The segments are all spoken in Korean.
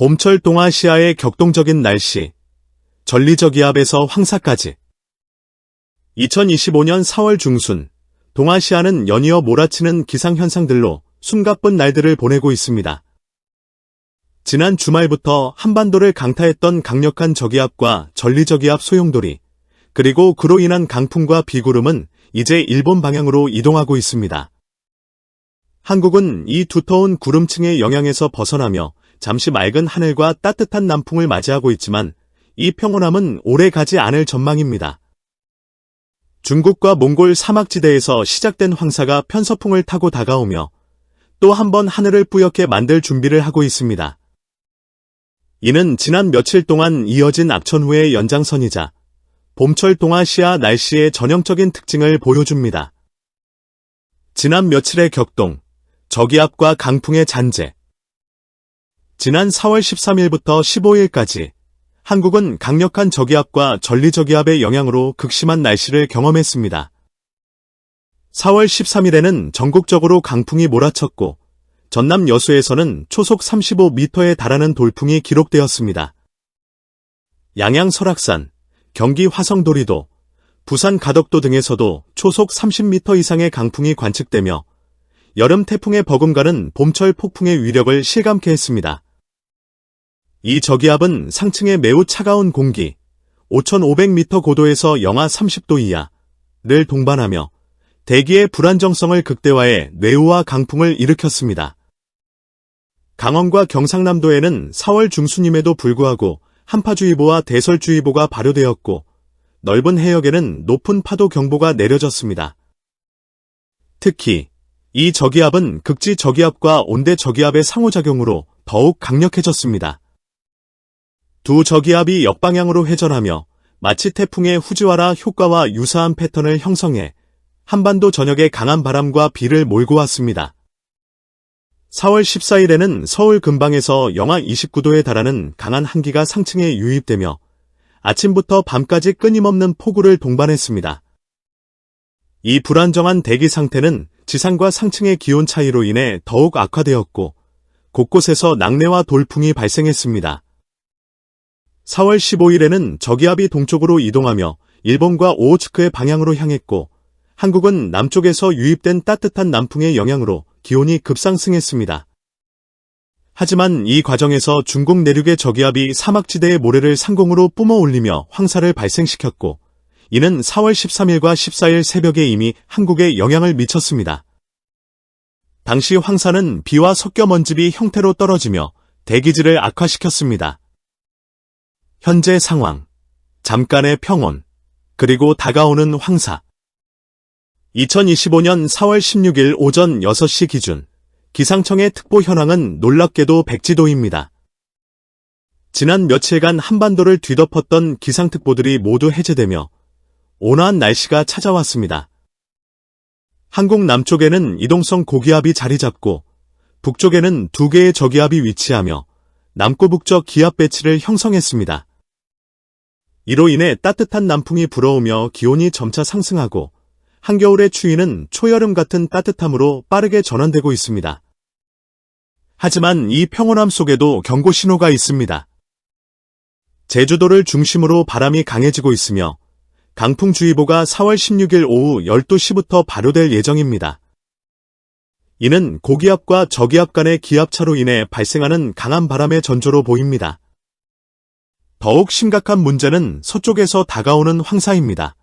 봄철 동아시아의 격동적인 날씨, 전리저기압에서 황사까지. 2025년 4월 중순, 동아시아는 연이어 몰아치는 기상현상들로 숨가쁜 날들을 보내고 있습니다. 지난 주말부터 한반도를 강타했던 강력한 저기압과 전리저기압 소용돌이, 그리고 그로 인한 강풍과 비구름은 이제 일본 방향으로 이동하고 있습니다. 한국은 이 두터운 구름층의 영향에서 벗어나며 잠시 맑은 하늘과 따뜻한 남풍을 맞이하고 있지만 이 평온함은 오래 가지 않을 전망입니다. 중국과 몽골 사막지대에서 시작된 황사가 편서풍을 타고 다가오며 또 한 번 하늘을 뿌옇게 만들 준비를 하고 있습니다. 이는 지난 며칠 동안 이어진 악천후의 연장선이자 봄철 동아시아 날씨의 전형적인 특징을 보여줍니다. 지난 며칠의 격동, 저기압과 강풍의 잔재. 지난 4월 13일부터 15일까지 한국은 강력한 저기압과 전리저기압의 영향으로 극심한 날씨를 경험했습니다. 4월 13일에는 전국적으로 강풍이 몰아쳤고 전남 여수에서는 초속 35m에 달하는 돌풍이 기록되었습니다. 양양 설악산, 경기 화성도리도, 부산 가덕도 등에서도 초속 30m 이상의 강풍이 관측되며 여름 태풍에 버금가는 봄철 폭풍의 위력을 실감케 했습니다. 이 저기압은 상층의 매우 차가운 공기, 5,500m 고도에서 영하 30도 이하를 동반하며 대기의 불안정성을 극대화해 뇌우와 강풍을 일으켰습니다. 강원과 경상남도에는 4월 중순임에도 불구하고 한파주의보와 대설주의보가 발효되었고 넓은 해역에는 높은 파도 경보가 내려졌습니다. 특히 이 저기압은 극지 저기압과 온대 저기압의 상호작용으로 더욱 강력해졌습니다. 두 저기압이 역방향으로 회전하며 마치 태풍의 후지와라 효과와 유사한 패턴을 형성해 한반도 전역에 강한 바람과 비를 몰고 왔습니다. 4월 14일에는 서울 근방에서 영하 29도에 달하는 강한 한기가 상층에 유입되며 아침부터 밤까지 끊임없는 폭우를 동반했습니다. 이 불안정한 대기 상태는 지상과 상층의 기온 차이로 인해 더욱 악화되었고 곳곳에서 낙뢰와 돌풍이 발생했습니다. 4월 15일에는 저기압이 동쪽으로 이동하며 일본과 오호츠크의 방향으로 향했고 한국은 남쪽에서 유입된 따뜻한 남풍의 영향으로 기온이 급상승했습니다. 하지만 이 과정에서 중국 내륙의 저기압이 사막지대의 모래를 상공으로 뿜어 올리며 황사를 발생시켰고 이는 4월 13일과 14일 새벽에 이미 한국에 영향을 미쳤습니다. 당시 황사는 비와 섞여 먼지비 형태로 떨어지며 대기질을 악화시켰습니다. 현재 상황, 잠깐의 평온, 그리고 다가오는 황사. 2025년 4월 16일 오전 6시 기준 기상청의 특보 현황은 놀랍게도 백지도입니다. 지난 며칠간 한반도를 뒤덮었던 기상특보들이 모두 해제되며 온화한 날씨가 찾아왔습니다. 한국 남쪽에는 이동성 고기압이 자리 잡고 북쪽에는 두 개의 저기압이 위치하며 남고북쪽 기압 배치를 형성했습니다. 이로 인해 따뜻한 남풍이 불어오며 기온이 점차 상승하고 한겨울의 추위는 초여름 같은 따뜻함으로 빠르게 전환되고 있습니다. 하지만 이 평온함 속에도 경고 신호가 있습니다. 제주도를 중심으로 바람이 강해지고 있으며 강풍주의보가 4월 16일 오후 12시부터 발효될 예정입니다. 이는 고기압과 저기압 간의 기압차로 인해 발생하는 강한 바람의 전조로 보입니다. 더욱 심각한 문제는 서쪽에서 다가오는 황사입니다.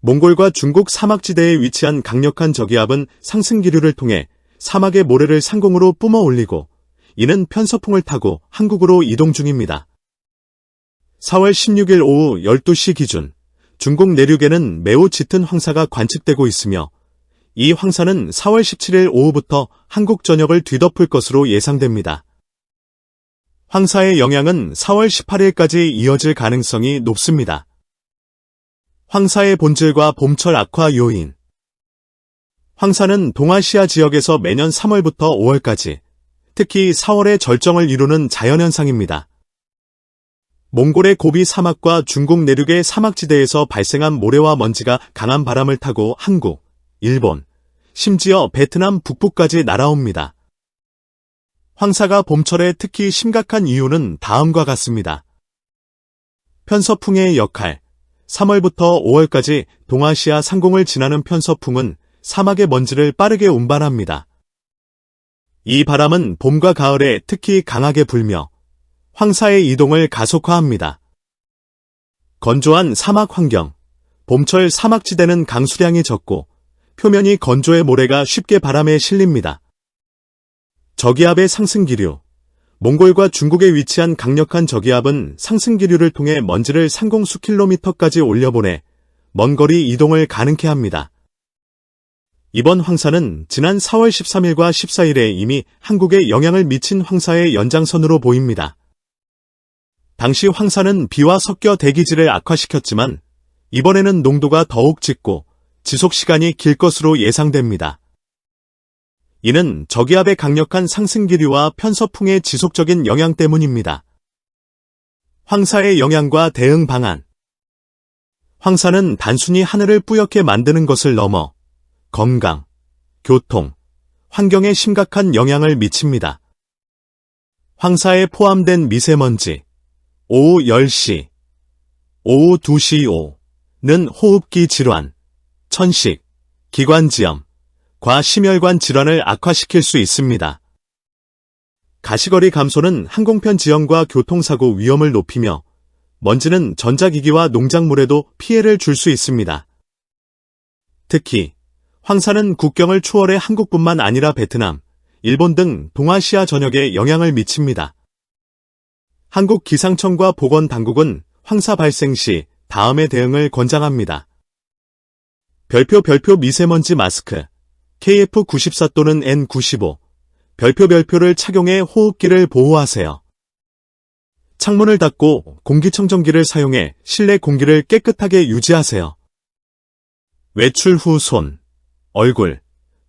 몽골과 중국 사막지대에 위치한 강력한 저기압은 상승 기류를 통해 사막의 모래를 상공으로 뿜어 올리고 이는 편서풍을 타고 한국으로 이동 중입니다. 4월 16일 오후 12시 기준 중국 내륙에는 매우 짙은 황사가 관측되고 있으며 이 황사는 4월 17일 오후부터 한국 전역을 뒤덮을 것으로 예상됩니다. 황사의 영향은 4월 18일까지 이어질 가능성이 높습니다. 황사의 본질과 봄철 악화 요인 황사는 동아시아 지역에서 매년 3월부터 5월까지 특히 4월에 절정을 이루는 자연현상입니다. 몽골의 고비 사막과 중국 내륙의 사막지대에서 발생한 모래와 먼지가 강한 바람을 타고 한국, 일본, 심지어 베트남 북부까지 날아옵니다. 황사가 봄철에 특히 심각한 이유는 다음과 같습니다. 편서풍의 역할 3월부터 5월까지 동아시아 상공을 지나는 편서풍은 사막의 먼지를 빠르게 운반합니다. 이 바람은 봄과 가을에 특히 강하게 불며 황사의 이동을 가속화합니다. 건조한 사막 환경, 봄철 사막지대는 강수량이 적고 표면이 건조해 모래가 쉽게 바람에 실립니다. 저기압의 상승기류, 몽골과 중국에 위치한 강력한 저기압은 상승기류를 통해 먼지를 상공 수 킬로미터까지 올려보내 먼 거리 이동을 가능케 합니다. 이번 황사는 지난 4월 13일과 14일에 이미 한국에 영향을 미친 황사의 연장선으로 보입니다. 당시 황사는 비와 섞여 대기질을 악화시켰지만 이번에는 농도가 더욱 짙고 지속 시간이 길 것으로 예상됩니다. 이는 저기압의 강력한 상승기류와 편서풍의 지속적인 영향 때문입니다. 황사의 영향과 대응 방안 황사는 단순히 하늘을 뿌옇게 만드는 것을 넘어 건강, 교통, 환경에 심각한 영향을 미칩니다. 황사에 포함된 미세먼지, 오후 10시, 오후 2시 오는 호흡기 질환, 천식, 기관지염, 과심혈관 질환을 악화시킬 수 있습니다. 가시거리 감소는 항공편 지연과 교통사고 위험을 높이며 먼지는 전자기기와 농작물에도 피해를 줄 수 있습니다. 특히 황사는 국경을 초월해 한국뿐만 아니라 베트남, 일본 등 동아시아 전역에 영향을 미칩니다. 한국 기상청과 보건 당국은 황사 발생 시 다음의 대응을 권장합니다. 별표 별표 미세먼지 마스크 KF94 또는 N95 별표 별표를 착용해 호흡기를 보호하세요. 창문을 닫고 공기청정기를 사용해 실내 공기를 깨끗하게 유지하세요. 외출 후 손, 얼굴,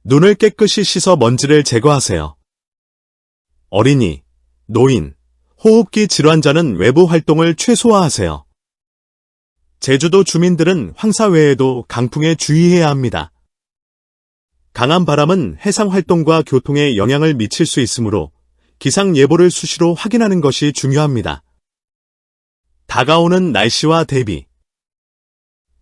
눈을 깨끗이 씻어 먼지를 제거하세요. 어린이, 노인, 호흡기 질환자는 외부 활동을 최소화하세요. 제주도 주민들은 황사 외에도 강풍에 주의해야 합니다. 강한 바람은 해상 활동과 교통에 영향을 미칠 수 있으므로 기상 예보를 수시로 확인하는 것이 중요합니다. 다가오는 날씨와 대비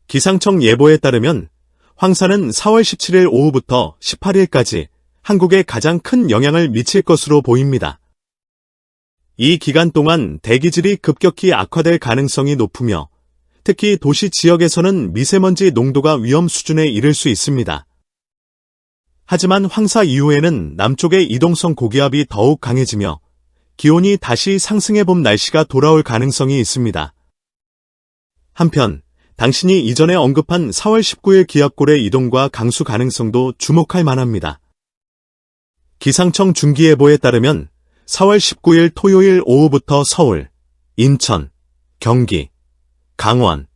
기상청 예보에 따르면 황사는 4월 17일 오후부터 18일까지 한국에 가장 큰 영향을 미칠 것으로 보입니다. 이 기간 동안 대기질이 급격히 악화될 가능성이 높으며 특히 도시 지역에서는 미세먼지 농도가 위험 수준에 이를 수 있습니다. 하지만 황사 이후에는 남쪽의 이동성 고기압이 더욱 강해지며 기온이 다시 상승해 봄 날씨가 돌아올 가능성이 있습니다. 한편 당신이 이전에 언급한 4월 19일 기압골의 이동과 강수 가능성도 주목할 만합니다. 기상청 중기예보에 따르면 4월 19일 토요일 오후부터 서울, 인천, 경기, 강원,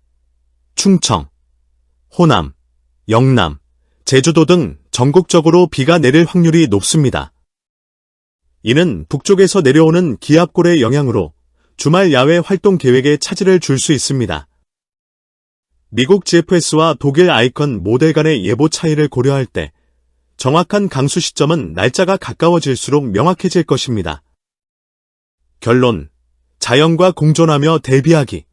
충청, 호남, 영남, 제주도 등 전국적으로 비가 내릴 확률이 높습니다. 이는 북쪽에서 내려오는 기압골의 영향으로 주말 야외 활동 계획에 차질을 줄 수 있습니다. 미국 GFS와 독일 아이컨 모델 간의 예보 차이를 고려할 때 정확한 강수 시점은 날짜가 가까워질수록 명확해질 것입니다. 결론. 자연과 공존하며 대비하기.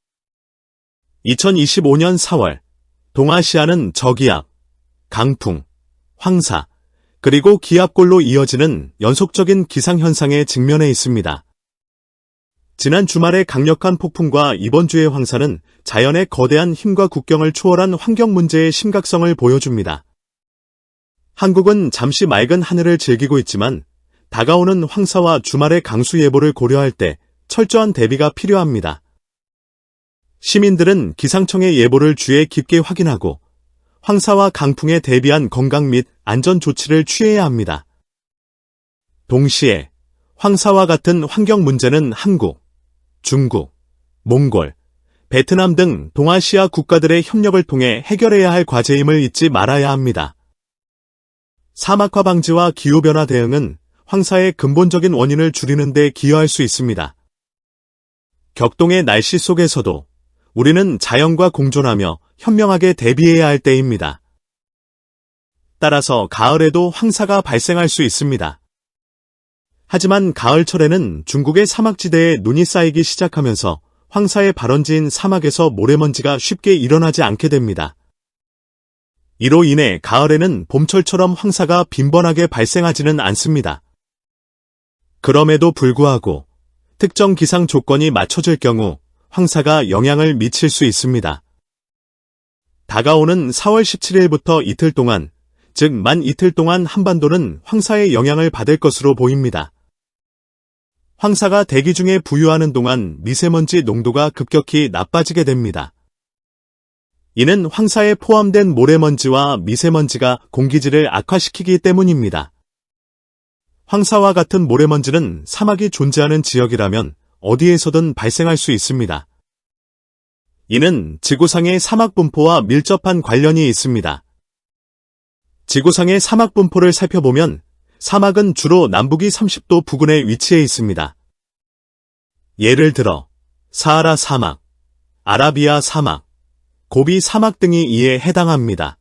2025년 4월, 동아시아는 저기압, 강풍, 황사, 그리고 기압골로 이어지는 연속적인 기상현상에 직면해 있습니다. 지난 주말의 강력한 폭풍과 이번 주의 황사는 자연의 거대한 힘과 국경을 초월한 환경 문제의 심각성을 보여줍니다. 한국은 잠시 맑은 하늘을 즐기고 있지만 다가오는 황사와 주말의 강수 예보를 고려할 때 철저한 대비가 필요합니다. 시민들은 기상청의 예보를 주의 깊게 확인하고 황사와 강풍에 대비한 건강 및 안전 조치를 취해야 합니다. 동시에 황사와 같은 환경 문제는 한국, 중국, 몽골, 베트남 등 동아시아 국가들의 협력을 통해 해결해야 할 과제임을 잊지 말아야 합니다. 사막화 방지와 기후변화 대응은 황사의 근본적인 원인을 줄이는 데 기여할 수 있습니다. 격동의 날씨 속에서도 우리는 자연과 공존하며 현명하게 대비해야 할 때입니다. 따라서 가을에도 황사가 발생할 수 있습니다. 하지만 가을철에는 중국의 사막지대에 눈이 쌓이기 시작하면서 황사의 발원지인 사막에서 모래먼지가 쉽게 일어나지 않게 됩니다. 이로 인해 가을에는 봄철처럼 황사가 빈번하게 발생하지는 않습니다. 그럼에도 불구하고 특정 기상 조건이 맞춰질 경우 황사가 영향을 미칠 수 있습니다. 다가오는 4월 17일부터 이틀 동안, 즉 만 이틀 동안 한반도는 황사의 영향을 받을 것으로 보입니다. 황사가 대기 중에 부유하는 동안 미세먼지 농도가 급격히 나빠지게 됩니다. 이는 황사에 포함된 모래먼지와 미세먼지가 공기질을 악화시키기 때문입니다. 황사와 같은 모래먼지는 사막이 존재하는 지역이라면 어디에서든 발생할 수 있습니다. 이는 지구상의 사막 분포와 밀접한 관련이 있습니다. 지구상의 사막 분포를 살펴보면 사막은 주로 남북이 30도 부근에 위치해 있습니다. 예를 들어 사하라 사막, 아라비아 사막, 고비 사막 등이 이에 해당합니다.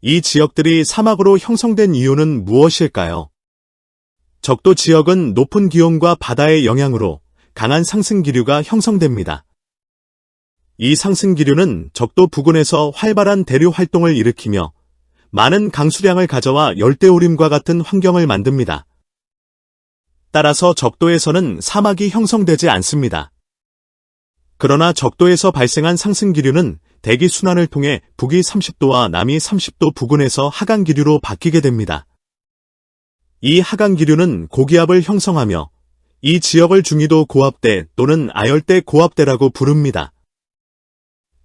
이 지역들이 사막으로 형성된 이유는 무엇일까요? 적도 지역은 높은 기온과 바다의 영향으로 강한 상승 기류가 형성됩니다. 이 상승 기류는 적도 부근에서 활발한 대류 활동을 일으키며 많은 강수량을 가져와 열대우림과 같은 환경을 만듭니다. 따라서 적도에서는 사막이 형성되지 않습니다. 그러나 적도에서 발생한 상승 기류는 대기 순환을 통해 북위 30도와 남위 30도 부근에서 하강 기류로 바뀌게 됩니다. 이 하강 기류는 고기압을 형성하며 이 지역을 중위도 고압대 또는 아열대 고압대라고 부릅니다.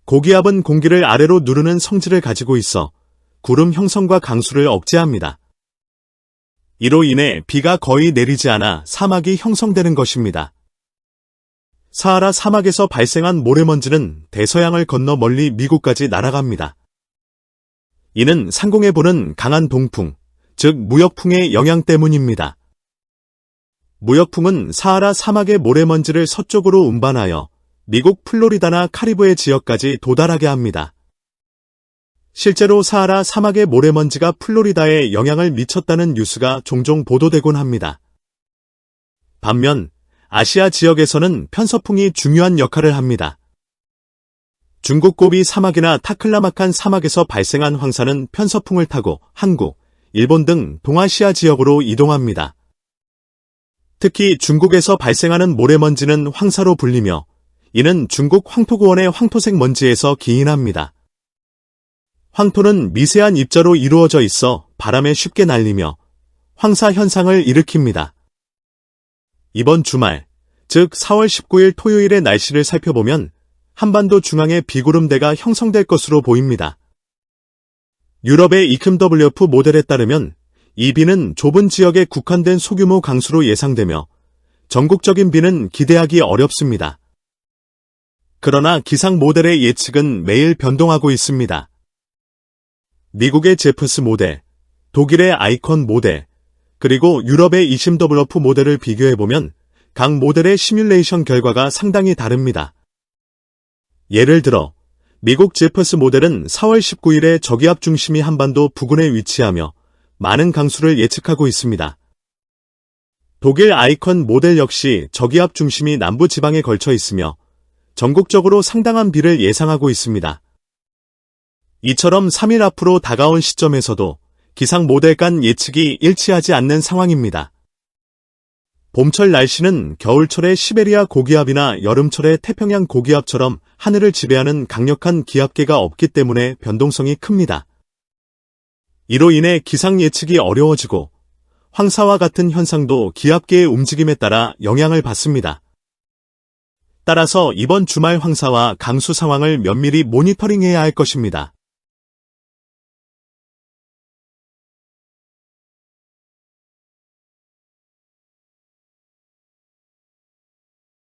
고기압은 공기를 아래로 누르는 성질을 가지고 있어 구름 형성과 강수를 억제합니다. 이로 인해 비가 거의 내리지 않아 사막이 형성되는 것입니다. 사하라 사막에서 발생한 모래먼지는 대서양을 건너 멀리 미국까지 날아갑니다. 이는 상공에 부는 강한 동풍, 즉 무역풍의 영향 때문입니다. 무역풍은 사하라 사막의 모래먼지를 서쪽으로 운반하여 미국 플로리다나 카리브해 지역까지 도달하게 합니다. 실제로 사하라 사막의 모래먼지가 플로리다에 영향을 미쳤다는 뉴스가 종종 보도되곤 합니다. 반면 아시아 지역에서는 편서풍이 중요한 역할을 합니다. 중국 고비 사막이나 타클라마칸 사막에서 발생한 황사는 편서풍을 타고 한국, 일본 등 동아시아 지역으로 이동합니다. 특히 중국에서 발생하는 모래먼지는 황사로 불리며 이는 중국 황토구원의 황토색 먼지에서 기인합니다. 황토는 미세한 입자로 이루어져 있어 바람에 쉽게 날리며 황사 현상을 일으킵니다. 이번 주말, 즉 4월 19일 토요일의 날씨를 살펴보면 한반도 중앙에 비구름대가 형성될 것으로 보입니다. 유럽의 이큼WF 모델에 따르면 이 비는 좁은 지역에 국한된 소규모 강수로 예상되며 전국적인 비는 기대하기 어렵습니다. 그러나 기상 모델의 예측은 매일 변동하고 있습니다. 미국의 제프스 모델, 독일의 아이콘 모델, 그리고 유럽의 이심WF 모델을 비교해보면 각 모델의 시뮬레이션 결과가 상당히 다릅니다. 예를 들어 미국 제퍼스 모델은 4월 19일에 저기압 중심이 한반도 부근에 위치하며 많은 강수를 예측하고 있습니다. 독일 아이콘 모델 역시 저기압 중심이 남부 지방에 걸쳐 있으며 전국적으로 상당한 비를 예상하고 있습니다. 이처럼 3일 앞으로 다가온 시점에서도 기상 모델 간 예측이 일치하지 않는 상황입니다. 봄철 날씨는 겨울철의 시베리아 고기압이나 여름철의 태평양 고기압처럼 하늘을 지배하는 강력한 기압계가 없기 때문에 변동성이 큽니다. 이로 인해 기상 예측이 어려워지고 황사와 같은 현상도 기압계의 움직임에 따라 영향을 받습니다. 따라서 이번 주말 황사와 강수 상황을 면밀히 모니터링해야 할 것입니다.